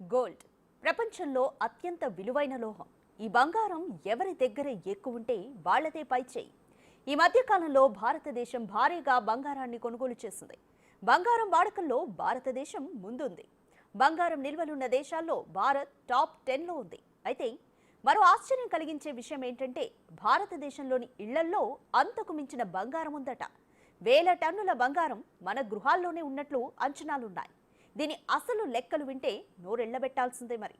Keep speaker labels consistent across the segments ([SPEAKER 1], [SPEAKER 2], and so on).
[SPEAKER 1] Gold. ప్రపంచంలో అత్యంత విలువైన లోహం. ఈ బంగారం ఎవరి దగ్గర ఎక్కువ ఉంటే వాళ్ళదే పైచేయి ఈ మధ్యకాలంలో భారతదేశం భారీగా బంగారాన్ని కొనుగోలు చేసింది. బంగారం వాడకంలో భారతదేశం ముందుంది. బంగారం నిల్వలున్న దేశాల్లో భారత్ టాప్ టెన్లో ఉంది. అయితే మరో ఆశ్చర్యం కలిగించే విషయం ఏంటంటే భారతదేశంలోని ఇళ్ళల్లో అంతకు మించిన బంగారం ఉందట. వేల టన్నుల బంగారం మన గృహాల్లోనే ఉన్నట్లు అంచనాలున్నాయి. దీని అసలు లెక్కలు వింటే నోరెళ్ళబెట్టాల్సిందే మరి.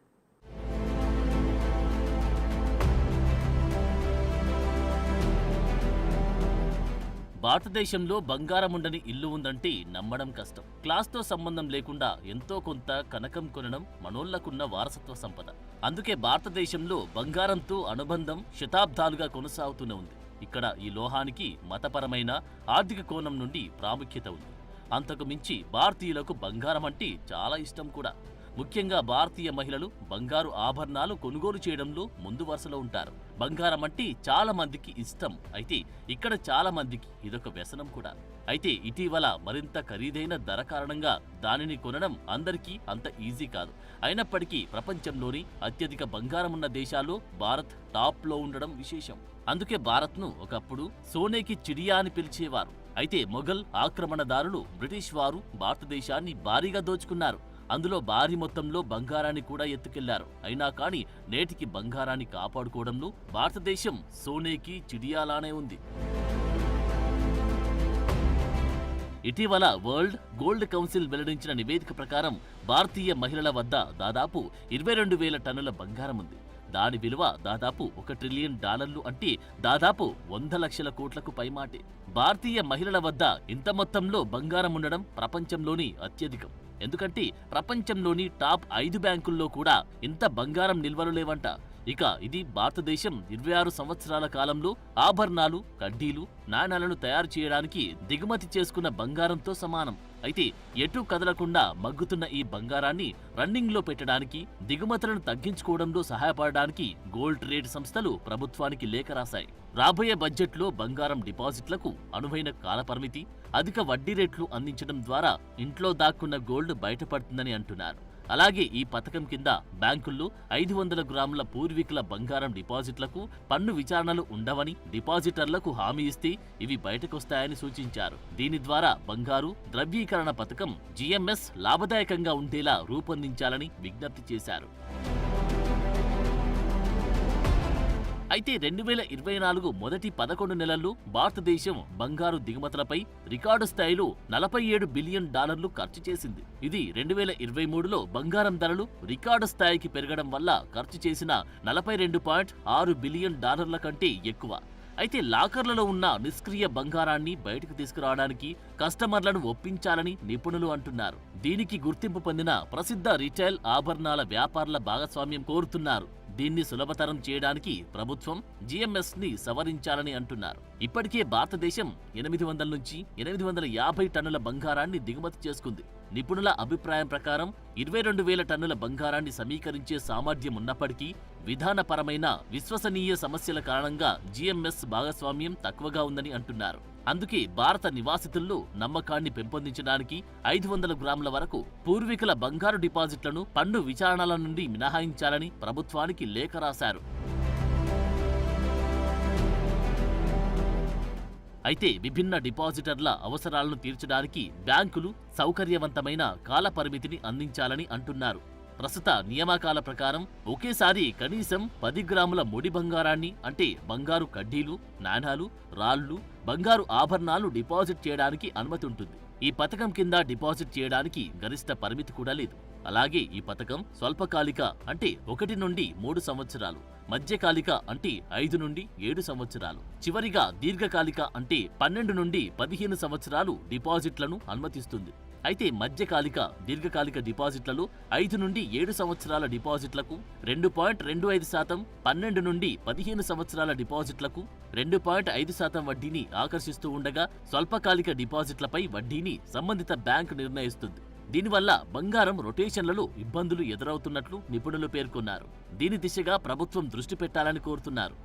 [SPEAKER 2] భారతదేశంలో బంగారం ఉండని ఇల్లు ఉందంటే నమ్మడం కష్టం. క్లాస్తో సంబంధం లేకుండా ఎంతో కొంత కనకం కొనడం మనోళ్ళకున్న వారసత్వ సంపద. అందుకే భారతదేశంలో బంగారంతో అనుబంధం శతాబ్దాలుగా కొనసాగుతూనే ఉంది. ఇక్కడ ఈ లోహానికి మతపరమైన ఆర్థిక కోణం నుండి ప్రాముఖ్యత ఉంది. అంతకు మించి భారతీయులకు బంగారం అంటే చాలా ఇష్టం కూడా. ముఖ్యంగా భారతీయ మహిళలు బంగారు ఆభరణాలు కొనుగోలు చేయడంలో ముందు వరుసలో ఉంటారు. బంగారం అంటే చాలా మందికి ఇష్టం. అయితే ఇక్కడ చాలా మందికి ఇదొక వ్యసనం కూడా. అయితే ఇటీవల మరింత ఖరీదైన ధర కారణంగా దానిని కొనడం అందరికీ అంత ఈజీ కాదు. అయినప్పటికీ ప్రపంచంలోని అత్యధిక బంగారం ఉన్న దేశాల్లో భారత్ టాప్లో ఉండడం విశేషం. అందుకే భారత్ను ఒకప్పుడు సోనేకి చిడియా అని పిలిచేవారు. అయితే మొఘల్ ఆక్రమణదారులు బ్రిటిష్ వారు భారతదేశాన్ని భారీగా దోచుకున్నారు. అందులో భారీ మొత్తంలో బంగారాన్ని కూడా ఎత్తుకెళ్ళారు. అయినా కానీ నేటికి బంగారాన్ని కాపాడుకోవడంలో భారతదేశం సోనేకి చిడియాలానే ఉంది. ఇటీవల వరల్డ్ గోల్డ్ కౌన్సిల్ వెల్లడించిన నివేదిక ప్రకారం భారతీయ మహిళల వద్ద దాదాపు ఇరవై రెండు వేల టన్నుల బంగారం ఉంది. దాని విలువ దాదాపు ఒక ట్రిలియన్ డాలర్లు అంటే దాదాపు వంద లక్షల కోట్లకు పైమాటే. భారతీయ మహిళల వద్ద ఇంత మొత్తంలో బంగారం ఉండడం ప్రపంచంలోని అత్యధికం. ఎందుకంటే ప్రపంచంలోని టాప్ ఐదు బ్యాంకుల్లో కూడా ఇంత బంగారం నిల్వలు లేవంట. ఇక ఇది భారతదేశం ఇరవై ఆరు సంవత్సరాల కాలంలో ఆభరణాలు కడ్డీలు నాణాలను తయారు చేయడానికి దిగుమతి చేసుకున్న బంగారంతో సమానం. అయితే ఎటు కదలకుండా మగ్గుతున్న ఈ బంగారాన్ని రన్నింగ్లో పెట్టడానికి దిగుమతులను తగ్గించుకోవడంలో సహాయపడడానికి గోల్డ్ ట్రేడ్ సంస్థలు ప్రభుత్వానికి లేఖ రాశాయి. రాబోయే బడ్జెట్లో బంగారం డిపాజిట్లకు అనువైన కాలపరిమితి అధిక వడ్డీ రేట్లు అందించడం ద్వారా ఇంట్లో దాక్కున్న గోల్డ్ బయటపడుతుందని అంటున్నారు. అలాగే ఈ పథకం కింద బ్యాంకుల్లో ఐదు వందల గ్రాముల పూర్వీకుల బంగారం డిపాజిట్లకు పన్ను విచారణలు ఉండవని డిపాజిటర్లకు హామీ ఇస్తే ఇవి బయటకొస్తాయని సూచించారు. దీని ద్వారా బంగారు ద్రవ్యీకరణ పథకం జీఎంఎస్ లాభదాయకంగా ఉండేలా రూపొందించాలని విజ్ఞప్తి చేశారు. అయితే రెండు వేల ఇరవై నాలుగు మొదటి పదకొండు నెలల్లో భారతదేశం బంగారు దిగుమతులపై రికార్డు స్థాయిలో నలభై ఏడు బిలియన్ డాలర్లు ఖర్చు చేసింది. ఇది రెండు వేల ఇరవై మూడులో బంగారం ధరలు రికార్డు స్థాయికి పెరగడం వల్ల ఖర్చు చేసిన నలభై రెండు పాయింట్ ఆరు బిలియన్ డాలర్ల కంటే ఎక్కువ. అయితే లాకర్లలో ఉన్న నిష్క్రియ బంగారాన్ని బయటకు తీసుకురావడానికి కస్టమర్లను ఒప్పించాలని నిపుణులు అంటున్నారు. దీనికి గుర్తింపు పొందిన ప్రసిద్ధ రిటైల్ ఆభరణాల వ్యాపారుల భాగస్వామ్యం కోరుతున్నారు. దీన్ని సులభతరం చేయడానికి ప్రభుత్వం జిఎంఎస్ని సవరించాలని అంటున్నారు. ఇప్పటికే భారతదేశం ఎనిమిది వందల నుంచి ఎనిమిది వందల యాభై టన్నుల బంగారాన్ని దిగుమతి చేసుకుంది. నిపుణుల అభిప్రాయం ప్రకారం ఇరవై రెండు వేల టన్నుల బంగారాన్ని సమీకరించే సామర్థ్యం ఉన్నప్పటికీ విధానపరమైన విశ్వసనీయ సమస్యల కారణంగా జిఎంఎస్ భాగస్వామ్యం తక్కువగా ఉందని అంటున్నారు. అందుకే భారత నివాసితుల్లో నమ్మకాన్ని పెంపొందించడానికి ఐదు వందల గ్రాముల వరకు పూర్వీకుల బంగారు డిపాజిట్లను పన్ను విచారణల నుండి మినహాయించాలని ప్రభుత్వానికి లేఖ రాశారు. అయితే విభిన్న డిపాజిటర్ల అవసరాలను తీర్చడానికి బ్యాంకులు సౌకర్యవంతమైన కాలపరిమితిని అందించాలని అంటున్నారు. ప్రస్తుత నియామకాల ప్రకారం ఒకేసారి కనీసం పది గ్రాముల ముడి బంగారాన్ని అంటే బంగారు కడ్డీలు నాణాలు రాళ్ళు బంగారు ఆభరణాలు డిపాజిట్ చేయడానికి అనుమతి ఉంటుంది. ఈ పథకం కింద డిపాజిట్ చేయడానికి గరిష్ట పరిమితి కూడా లేదు. అలాగే ఈ పథకం స్వల్పకాలిక అంటే ఒకటి నుండి మూడు సంవత్సరాలు మధ్యకాలిక అంటే ఐదు నుండి ఏడు సంవత్సరాలు చివరిగా దీర్ఘకాలిక అంటే పన్నెండు నుండి పదిహేను సంవత్సరాలు డిపాజిట్లను అనుమతిస్తుంది. అయితే మధ్యకాలిక దీర్ఘకాలిక డిపాజిట్లలో ఐదు నుండి ఏడు సంవత్సరాల డిపాజిట్లకు రెండు పాయింట్ రెండు ఐదు శాతం పన్నెండు నుండి పదిహేను సంవత్సరాల డిపాజిట్లకు రెండు పాయింట్ ఐదు శాతం వడ్డీని ఆకర్షిస్తూ ఉండగా స్వల్పకాలిక డిపాజిట్లపై వడ్డీని సంబంధిత బ్యాంకు నిర్ణయిస్తుంది. దీనివల్ల బంగారం రొటేషన్లలో ఇబ్బందులు ఎదురవుతున్నట్లు నిపుణులు పేర్కొన్నారు. దీని దిశగా ప్రభుత్వం దృష్టి పెట్టాలని కోరుతున్నారు.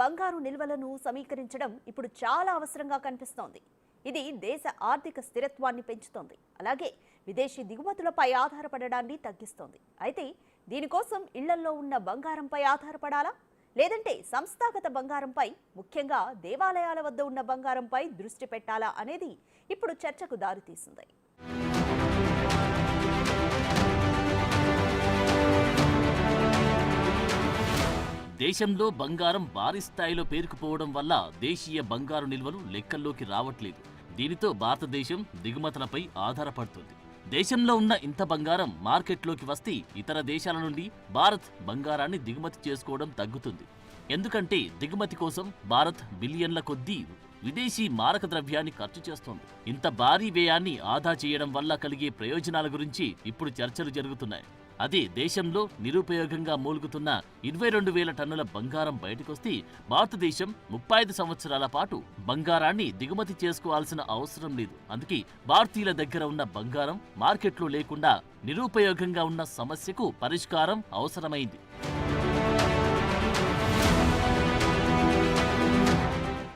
[SPEAKER 1] బంగారు నిల్వలను సమీకరించడం ఇప్పుడు చాలా అవసరంగా కనిపిస్తోంది. ఇది దేశ ఆర్థిక స్థిరత్వాన్ని పెంచుతోంది. అలాగే విదేశీ దిగుమతులపై ఆధారపడడాన్ని తగ్గిస్తోంది. అయితే దీనికోసం ఇళ్ళల్లో ఉన్న బంగారంపై ఆధారపడాలా? లేదంటే సంస్థాగత బంగారంపై ముఖ్యంగా దేవాలయాల వద్ద ఉన్న బంగారంపై దృష్టి పెట్టాలా అనేది ఇప్పుడు చర్చకు దారితీసింది.
[SPEAKER 2] దేశంలో బంగారం భారీ స్థాయిలో పేరుకుపోవడం వల్ల దేశీయ బంగారు నిల్వలు లెక్కల్లోకి రావట్లేదు. దీనితో భారతదేశం దిగుమతులపై ఆధారపడుతుంది. దేశంలో ఉన్న ఇంత బంగారం మార్కెట్లోకి వస్తే ఇతర దేశాల నుండి భారత్ బంగారాన్ని దిగుమతి చేసుకోవడం తగ్గుతుంది. ఎందుకంటే దిగుమతి కోసం భారత్ బిలియన్ల కొద్దీ విదేశీ మారక ద్రవ్యాన్ని ఖర్చు చేస్తోంది. ఇంత భారీ వ్యయాన్ని ఆదా చేయడం వల్ల కలిగే ప్రయోజనాల గురించి ఇప్పుడు చర్చలు జరుగుతున్నాయి. అదే దేశంలో నిరుపయోగంగా మూలుగుతున్న ఇరవై రెండు వేల టన్నుల బంగారం బయటకొస్తే భారతదేశం ముప్పై ఐదు సంవత్సరాల పాటు బంగారాన్ని దిగుమతి చేసుకోవాల్సిన అవసరం లేదు. అందుకే భారతీయుల దగ్గర ఉన్న బంగారం మార్కెట్లో లేకుండా నిరుపయోగంగా ఉన్న సమస్యకు పరిష్కారం అవసరమైంది.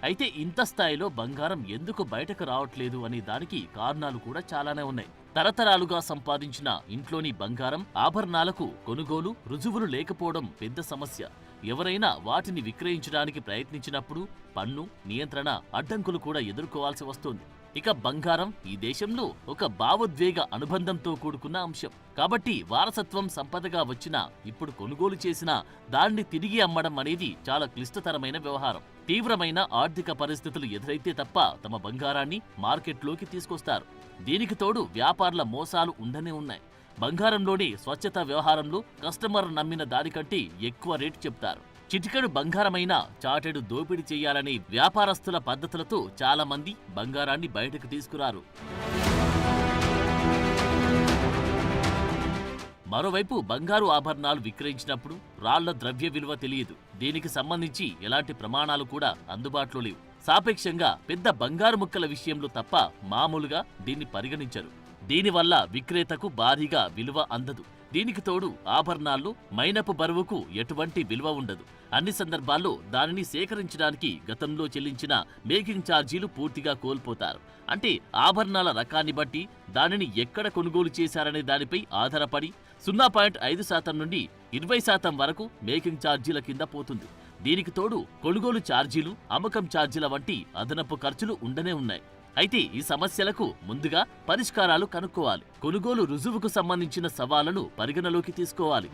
[SPEAKER 2] అయితే ఇంత స్థాయిలో బంగారం ఎందుకు బయటకు రావట్లేదు అనే దానికి కారణాలు కూడా చాలానే ఉన్నాయి. తరతరాలుగా సంపాదించిన ఇంట్లోని బంగారం ఆభరణాలకు కొనుగోలు రుజువులు లేకపోవడం పెద్ద సమస్య. ఎవరైనా వాటిని విక్రయించడానికి ప్రయత్నించినప్పుడు పన్ను నియంత్రణ అడ్డంకులు కూడా ఎదుర్కోవాల్సి వస్తోంది. ఇక బంగారం ఈ దేశంలో ఒక భావోద్వేగ అనుబంధంతో కూడుకున్న అంశం. కాబట్టి వారసత్వం సంపదగా వచ్చినా ఇప్పుడు కొనుగోలు చేసినా దాన్ని తిరిగి అమ్మడం అనేది చాలా క్లిష్టతరమైన వ్యవహారం. తీవ్రమైన ఆర్థిక పరిస్థితులు ఎదురైతే తప్ప తమ బంగారాన్ని మార్కెట్లోకి తీసుకొస్తారు. దీనికి తోడు వ్యాపారుల మోసాలు ఉండనే ఉన్నాయి. బంగారంలోని స్వచ్ఛత వ్యవహారంలో కస్టమర్ నమ్మిన దానికంటే ఎక్కువ రేటు చెప్తారు. చిటికెడు బంగారమైన చాటెడు దోపిడీ చేయాలనే వ్యాపారస్తుల పద్ధతులతో చాలా మంది బంగారాన్ని బయటకు తీసుకురారు. మరోవైపు బంగారు ఆభరణాలు విక్రయించినప్పుడు రాళ్ళ ద్రవ్య విలువ తెలియదు. దీనికి సంబంధించి ఎలాంటి ప్రమాణాలు కూడా అందుబాటులో లేవు. సాపేక్షంగా పెద్ద బంగారు ముక్కల విషయంలో తప్ప మామూలుగా దీన్ని పరిగణించరు. దీనివల్ల విక్రేతకు భారీగా విలువ అందదు. దీనికి తోడు ఆభరణాల్లో మైనపు బరువుకు ఎటువంటి విలువ ఉండదు. అన్ని సందర్భాల్లో దానిని సేకరించడానికి గతంలో చెల్లించిన మేకింగ్ ఛార్జీలు పూర్తిగా కోల్పోతారు. అంటే ఆభరణాల రకాన్ని బట్టి దానిని ఎక్కడ కొనుగోలు చేశారనే దానిపై ఆధారపడి సున్నా పాయింట్ ఐదు శాతం నుండి ఇరవై శాతం వరకు మేకింగ్ ఛార్జీల కింద పోతుంది. దీనికి తోడు కొనుగోలు ఛార్జీలు అమ్మకం ఛార్జీల వంటి అదనపు ఖర్చులు ఉండనే ఉన్నాయి. అయితే ఈ సమస్యలకు ముందుగా పరిష్కారాలు కనుక్కోవాలి. కొనుగోలు రుజువుకు సంబంధించిన సవాళ్ళను పరిగణలోకి తీసుకోవాలి.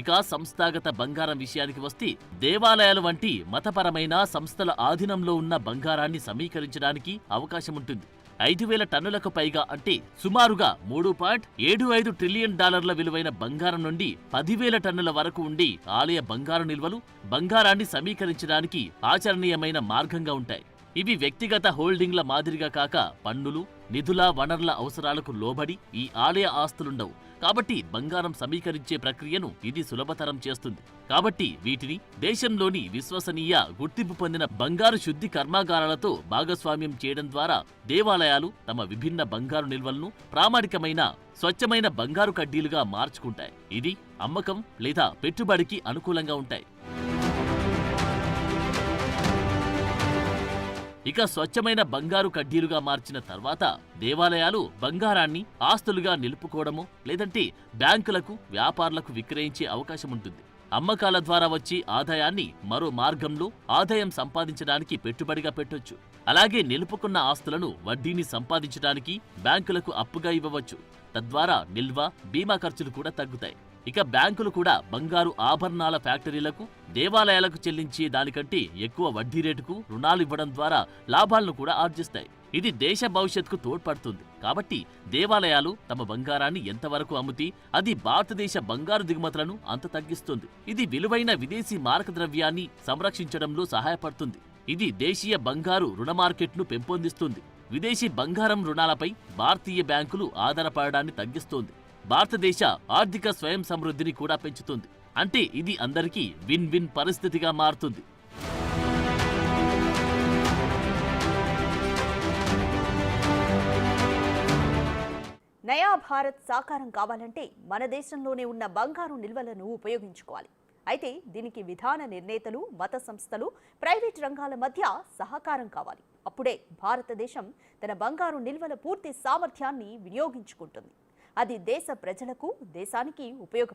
[SPEAKER 2] ఇక సంస్థాగత బంగారం విషయానికి వస్తే దేవాలయాలు వంటి మతపరమైన సంస్థల ఆధీనంలో ఉన్న బంగారాన్ని సమీకరించడానికి అవకాశం ఉంటుంది ఐదు వేల టన్నులకు పైగా అంటే సుమారుగా మూడు పాయింట్ ఏడు ఐదు ట్రిలియన్ డాలర్ల విలువైన బంగారం నుండి పదివేల టన్నుల వరకు ఉండి ఆలయ బంగారు నిల్వలు బంగారాన్ని సమీకరించడానికి ఆచరణీయమైన మార్గంగా ఉంటాయి. ఇవి వ్యక్తిగత హోల్డింగ్ల మాదిరిగా కాక పన్నులు నిధుల వనరుల అవసరాలకు లోబడి ఈ ఆలయ ఆస్తులుండవు. కాబట్టి బంగారం సమీకరించే ప్రక్రియను ఇది సులభతరం చేస్తుంది. కాబట్టి వీటిని దేశంలోని విశ్వసనీయ గుర్తింపు పొందిన బంగారు శుద్ధి కర్మాగారాలతో భాగస్వామ్యం చేయడం ద్వారా దేవాలయాలు తమ విభిన్న బంగారు నిల్వలను ప్రామాణికమైన స్వచ్ఛమైన బంగారు కడ్డీలుగా మార్చుకుంటాయి. ఇది అమ్మకం లేదా పెట్టుబడికి అనుకూలంగా ఉంటాయి. ఇక స్వచ్ఛమైన బంగారు కడ్డీలుగా మార్చిన తర్వాత దేవాలయాలు బంగారాన్ని ఆస్తులుగా నిలుపుకోవడము లేదంటే బ్యాంకులకు వ్యాపారులకు విక్రయించే అవకాశం ఉంటుంది. అమ్మకాల ద్వారా వచ్చే ఆదాయాన్ని మరో మార్గంలో ఆదాయం సంపాదించడానికి పెట్టుబడిగా పెట్టొచ్చు. అలాగే నిలుపుకున్న ఆస్తులను వడ్డీని సంపాదించడానికి బ్యాంకులకు అప్పుగా ఇవ్వవచ్చు. తద్వారా నిల్వ బీమా ఖర్చులు కూడా తగ్గుతాయి. ఇక బ్యాంకులు కూడా బంగారు ఆభరణాల ఫ్యాక్టరీలకు దేవాలయాలకు చెల్లించే దానికంటే ఎక్కువ వడ్డీ రేటుకు రుణాలు ఇవ్వడం ద్వారా లాభాలను కూడా ఆర్జిస్తాయి. ఇది దేశ భవిష్యత్తుకు తోడ్పడుతుంది. కాబట్టి దేవాలయాలు తమ బంగారాన్ని ఎంతవరకు అమ్ముతి అది భారతదేశ బంగారు దిగుమతులను అంత తగ్గిస్తుంది. ఇది విలువైన విదేశీ మారక ద్రవ్యాన్ని సంరక్షించడంలో సహాయపడుతుంది. ఇది దేశీయ బంగారు రుణ మార్కెట్ను పెంపొందిస్తుంది. విదేశీ బంగారం రుణాలపై భారతీయ బ్యాంకులు ఆధారపడడాన్ని తగ్గిస్తోంది. భారతదేశ ఆర్థిక స్వయం సమృద్ధిని కూడా పెంచుతుంది. అంటే ఇది అందరికీ విన్ విన్ పరిస్థితిగా మారుతుంది.
[SPEAKER 1] నయా భారత్ సాకారం కావాలంటే మన దేశంలోనే ఉన్న బంగారు నిల్వలను ఉపయోగించుకోవాలి. అయితే దీనికి విధాన నిర్ణేతలు మత సంస్థలు ప్రైవేట్ రంగాల మధ్య సహకారం కావాలి. అప్పుడే భారతదేశం తన బంగారు నిల్వల పూర్తి సామర్థ్యాన్ని వినియోగించుకుంటుంది. అది దేశ ప్రజలకు దేశానికి ఉపయోగ